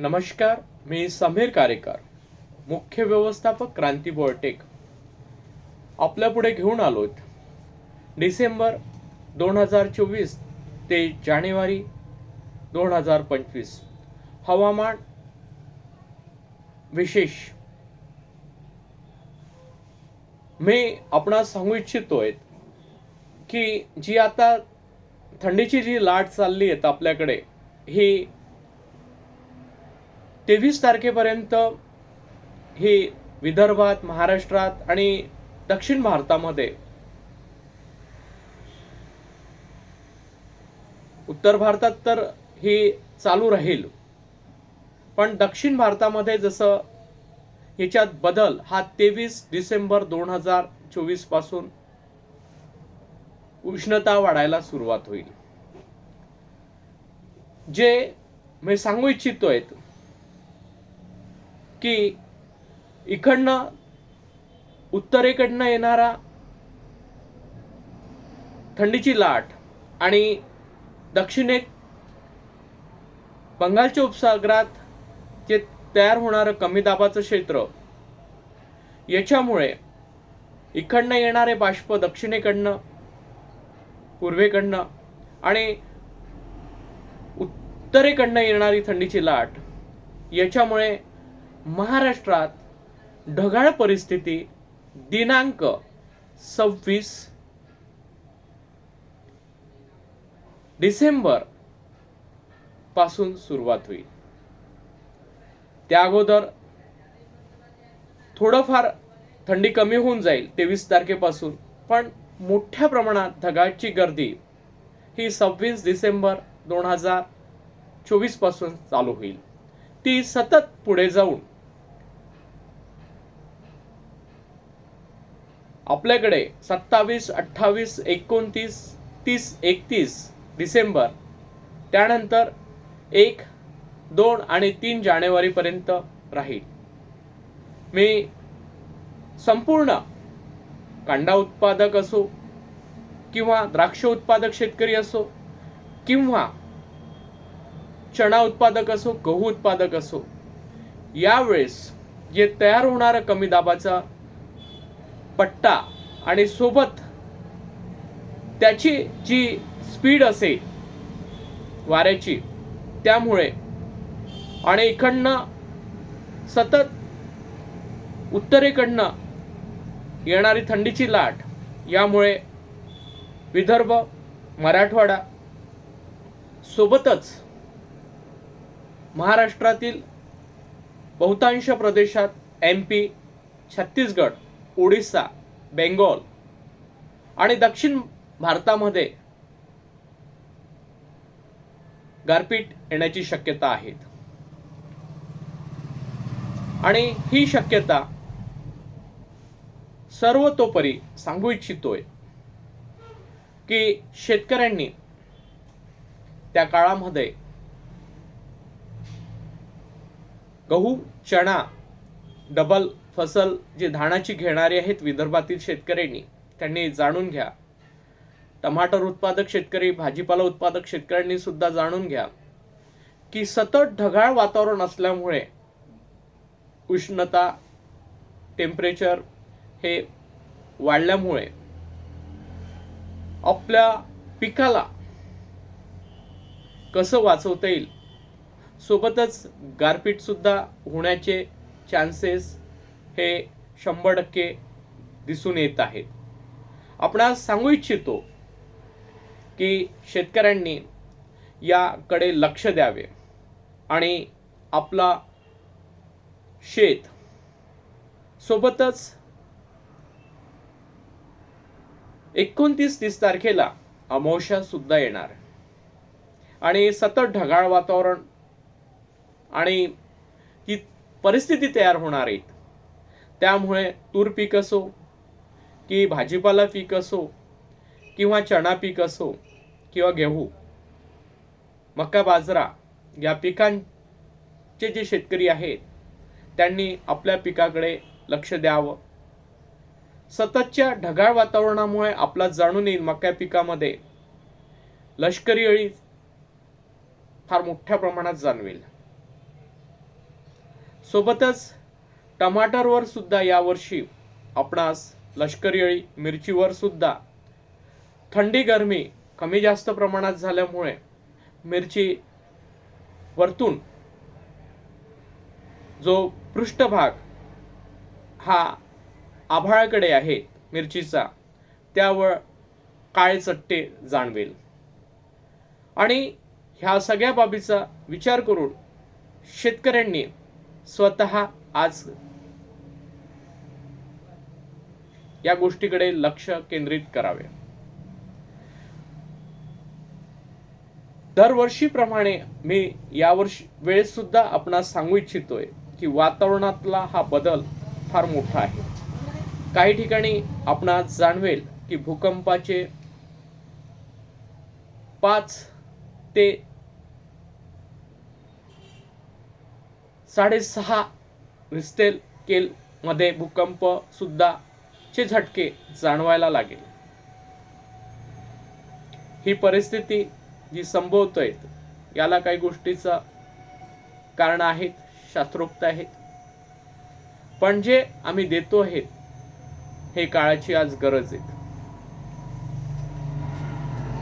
नमस्कार मी समीर कारेकर मुख्य व्यवस्थापक क्रांती बोर्टेक. आपल्यापुढे घेऊन आलोत. डिसेंबर दोन हजार चोवीस ते जानेवारी दोन हजार पंचवीस. हवामान विशेष. मी आपणास सांगू इच्छितोय की जी आता थंडीची जी लाट चालली आहे आपल्याकडे ही तेवीस तारखेपर्यंत ही विदर्भात महाराष्ट्रात आणि दक्षिण भारतामध्ये उत्तर भारतात तर ही चालू राहील. पण दक्षिण भारतामध्ये जसं ह्याच्यात बदल हा तेवीस डिसेंबर दोन हजार चोवीसपासून उष्णता वाढायला सुरुवात होईल. जे मी सांगू इच्छितो आहेत की इकडनं उत्तरेकडनं येणारा थंडीची लाट आणि दक्षिणेत बंगालच्या उपसागरात जे तयार होणारं कमी दाबाचं क्षेत्र याच्यामुळे इकडनं येणारे बाष्प दक्षिणेकडनं पूर्वेकडनं आणि उत्तरेकडनं येणारी थंडीची लाट याच्यामुळे महाराष्ट्रात ढगाळ परिस्थिती दिनांक सव्वीस डिसेंबरपासून सुरुवात होईल. त्या अगोदर थोडंफार थंडी कमी होऊन जाईल तेवीस तारखेपासून. पण मोठ्या प्रमाणात ढगाची गर्दी ही सव्वीस डिसेंबर दोन हजार चोवीसपासून चालू होईल. ती सतत पुढे जाऊन आपल्याकडे सत्तावीस अठ्ठावीस एकोणतीस तीस एकतीस डिसेंबर त्यानंतर एक दोन आणि तीन जानेवारीपर्यंत राहील. मी संपूर्ण कांदा उत्पादक असो किंवा द्राक्ष उत्पादक शेतकरी असो किंवा चणा उत्पादक असो गहू उत्पादक असो यावेळेस जे तयार होणारा कमी दाबाचा पट्टा आणि सोबत त्याची जी स्पीड असेल वाऱ्याची त्यामुळे आणि इकडनं सतत उत्तरेकडनं येणारी थंडीची लाट यामुळे विदर्भ मराठवाडा सोबतच महाराष्ट्रातील बहुतांश प्रदेशात एम पी छत्तीसगड ओडिसा बेंगॉल आणि दक्षिण भारतामध्ये गारपीट येण्याची शक्यता आहेत आणि ही शक्यता सर्वतोपरी सांगू इच्छितोय की शेतकऱ्यांनी त्या काळामध्ये गहू चणा डबल फसल जी धानाची घेणारी आहेत विदर्भातील शेतकऱ्यांनी त्यांनी जाणून घ्या. टमाटर उत्पादक शेतकरी भाजीपाला उत्पादक शेतकऱ्यांनी सुद्धा जाणून घ्या. की सतत ढगाळ वातावरण असल्यामुळे उष्णता टेम्परेचर हे वाढल्यामुळे आपल्या पिकाला कसं वाचवता येईल? सोबतच गारपीट सुद्धा होण्याचे चान्सेस हे शंभर टक्के दिसून येत आहेत. आपण सांगू इच्छितो की शेतकऱ्यांनी याकडे लक्ष द्यावे आणि आपला शेत सोबतच एकोणतीस तीस तारखेला अमावश्या सुद्धा येणार. आणि सतत ढगाळ वातावरण आणि ही परिस्थिती तयार होणार आहेत. त्यामुळे तूर पीक असो की भाजीपाला पीक असो किंवा चणा पीक असो किंवा गहू मका बाजरा या पिकांचे जे शेतकरी आहेत त्यांनी आपल्या पिकाकडे लक्ष द्यावं. सततच्या ढगाळ वातावरणामुळे आपला जाणून येईल मका पिकामध्ये लष्करी अळी फार मोठ्या प्रमाणात जाणवेल. सोबतच टमाटरवर सुद्धा यावर्षी आपणास लष्करी अळी मिरचीवर सुद्धा थंडी गरमी कमी जास्त प्रमाणात झाल्यामुळे मिरची वरतून जो पृष्ठभाग हा आभाळाकडे आहे मिरचीचा त्यावर काळे चट्टे जाणवेल. आणि ह्या सगळ्या बाबीचा विचार करून शेतकऱ्यांनी स्वतः आज या गोष्टीकडे लक्ष केंद्रित करावे. दरवर्षीप्रमाणे मी यावर्षी वेळेस सुद्धा आपणास सांगू इच्छितोय की वातावरणातला हा बदल फार मोठा आहे. काही ठिकाणी आपणास जाणवेल की भूकंपाचे पाच ते साडेसहा रिस्टेल केल मध्ये भूकंप सुद्धा चे झटके जाणवायला लागेल. ही परिस्थिती जी संभवतोय याला काही गोष्टीचं कारण आहेत शास्त्रोक्त आहेत. पण जे आम्ही देतो आहेत हे काळाची आज गरज आहे